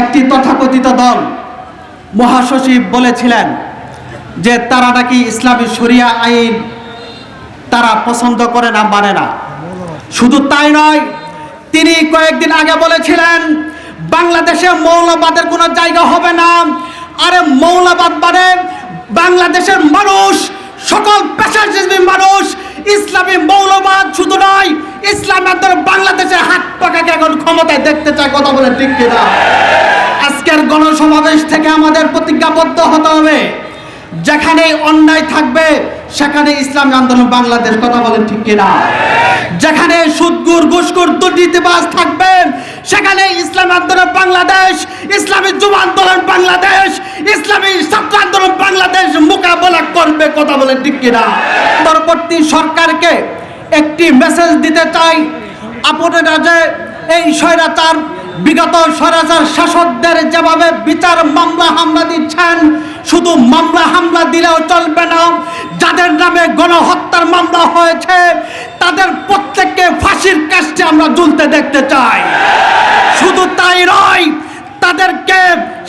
একটি তথাকথিত দল মহাসচিব বলেছিলেন যে তারা নাকি ইসলামী শরিয়া আইন তারা পছন্দ করে না মানে না। শুধু তাই নয়, তিনি কয়েকদিন আগে বলেছিলেন, বাংলাদেশে মৌলবাদের কোনো জায়গা হবে না। আরে মৌলবাদ মানে বাংলাদেশের মানুষ, সকল পেশাজীবী মানুষ, ইসলামী মৌলবাদ শুধু নয় ইসলাম আন্দোলন বাংলাদেশের হাত পাকাকে এখন ক্ষমতায় দেখতে চায়, কথা বলে ঠিক কিনা? আজকের গণসমাবেশ থেকে আমাদের প্রতিজ্ঞাবদ্ধ হতে হবে। যেখানে অন্যায় থাকবে, সেখানে ইসলাম আন্দোলন বাংলাদেশ, কথা বলেন ঠিক কিনা? যেখানে সুদগুর ঘুষগুর দুর্নীতিবাজ থাকবেন, সেখানে ইসলাম আন্দোলন বাংলাদেশ, ইসলামী যুব আন্দোলন বাংলাদেশ, ইসলামী ছাত্র আন্দোলন বাংলাদেশ মোকাবেলা করবে, কথা বলেন ঠিক কিনা? পরবর্তী সরকারকে একটি মেসেজ দিতে চাই। আপনারা যে এই স্বৈরাচার, বিগত স্বৈরাচার শাসকদের যেভাবে বিচার মামলা হামলা দিচ্ছেন, শুধু মামলা হামলা দিলেও চলবে না। যাদের নামে গণহত্যার মামলা হয়েছে, তাদের প্রত্যেককে ফাঁসির কাজটি আমরা ঝুলতে দেখতে চাই। শুধু তাই নয় তাদেরকে,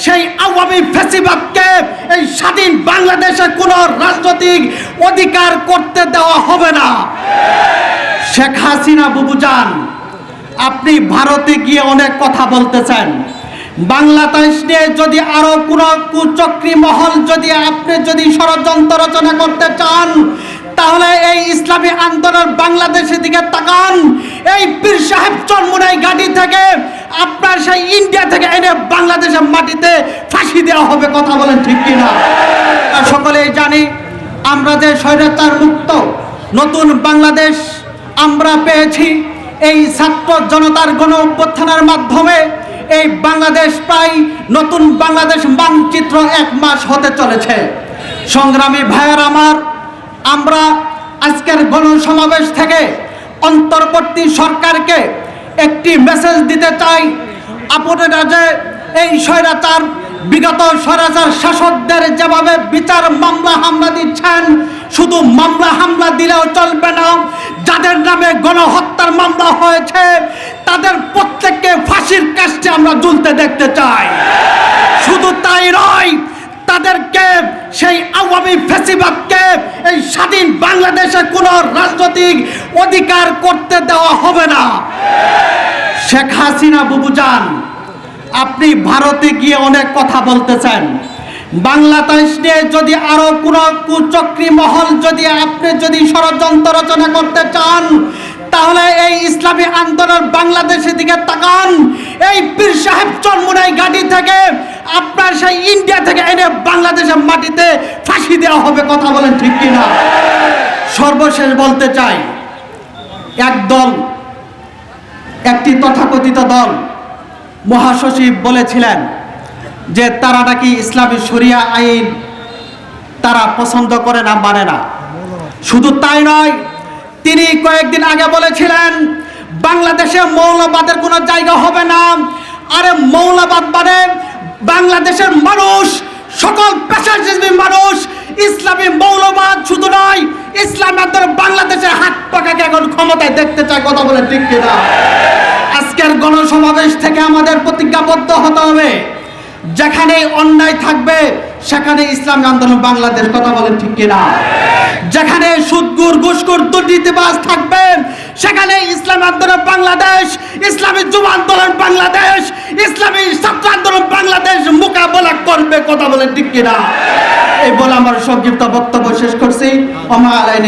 সেই আওয়ামী ফেসিবাদকে, এই স্বাধীন বাংলাদেশে কোনো রাজনৈতিক অধিকার করতে দেওয়া হবে না। শেখ হাসিনা বুবুজান আপনি ভারতে গিয়ে অনেক কথা বলতেছেন। বাংলাদেশ নিয়ে যদি আরও কোনো কুচক্রী মহল যদি আপনি যদি ষড়যন্ত্র রচনা করতে চান তাহলে এই ইসলামী আন্দোলন বাংলাদেশের দিকে তাকান। এই পীর সাহেব চন্মুনাই গাড়ি থেকে আপনার সেই ইন্ডিয়া থেকে এনে বাংলাদেশের মাটিতে ফাঁসি দেওয়া হবে কথা বলেন ঠিক কিনা? সকলেই জানি, আমরা যে স্বৈরাচার মুক্ত নতুন বাংলাদেশ আমরা পেয়েছি, এই ছাত্র জনতার গণ অভ্যুত্থানের মাধ্যমে এই বাংলাদেশ প্রায় নতুন বাংলাদেশ মানচিত্র এক মাস হতে চলেছে। সংগ্রামী ভাইয়ের আমার আমরা আজকের গণসমাবেশ থেকে অন্তর্বর্তী সরকারকে একটি মেসেজ দিতে চাই। আপনারা যে এই স্বৈরাচার, বিগত স্বৈরাচার শাসকদের যেভাবে বিচার মামলা হামলা দিচ্ছেন, শুধু মামলা হামলা দিলেও চলবে না। যাদের নামে গণহত্যার মামলা হয়েছে, তাদের প্রত্যেককে ফাঁসির কাজটি আমরা ঝুলতে দেখতে চাই। শুধু তাই নয়, তাদেরকে সেই আওয়ামী ফেসিবাদকে এই স্বাধীন বাংলাদেশে কোনো রাজনৈতিক অধিকার করতে দেওয়া হবে না। শেখ হাসিনা বুবুজান আপনি ভারতে গিয়ে অনেক কথা বলতেছেন। বাংলাদেশ নিয়ে যদি আরও কোনো কুচক্রী মহল যদি আপনি যদি ষড়যন্ত্র রচনা করতে চান, তাহলে এই ইসলামী আন্দোলন বাংলাদেশের দিকে তাকান। এই পীর সাহেব চন্মুনাই গাড়ি থেকে আপনার সেই ইন্ডিয়া থেকে এনে বাংলাদেশের মাটিতে ফাঁসি দেওয়া হবে কথা বলেন ঠিক কিনা? সর্বশেষ বলতে চাই, এক দল, একটি তথাকথিত দল মহাসচিব বলেছিলেন যে তারা নাকি ইসলামী শরিয়া আইন তারা পছন্দ করে না মানে না। শুধু তাই নয়, তিনি কয়েকদিন আগে বলেছিলেন, বাংলাদেশে মৌলবাদের কোনো জায়গা হবে না। আরে মৌলবাদ মানে বাংলাদেশের মানুষ, সকল পেশাজীবী মানুষ, ইসলামী মৌলবাদ শুধু নয় ইসলাম বাংলাদেশের হাত পাকাকে এখন ক্ষমতায় দেখতে চায় কথা বলে ঠিক কিনা? আজকের গণসমাবেশ থেকে আমাদের প্রতিজ্ঞাবদ্ধ হতে হবে। যেখানে অন্যায় থাকবে, সেখানে ইসলাম আন্দোলন বাংলাদেশ কথা বলেন ঠিক কিনা? যেখানে সুদগুর, ঘুষগুর, দুর্নীতিবাজ থাকবেন, সেখানে ইসলাম আন্দোলন বাংলাদেশ, ইসলামী যুব আন্দোলন বাংলাদেশ, ইসলামী ছাত্র আন্দোলন বাংলাদেশ মোকাবেলা করবে কথা বলে ঠিক কিনা? এই বলে আমার সংক্ষিপ্ত বক্তব্য শেষ করছি। আমার আলাইন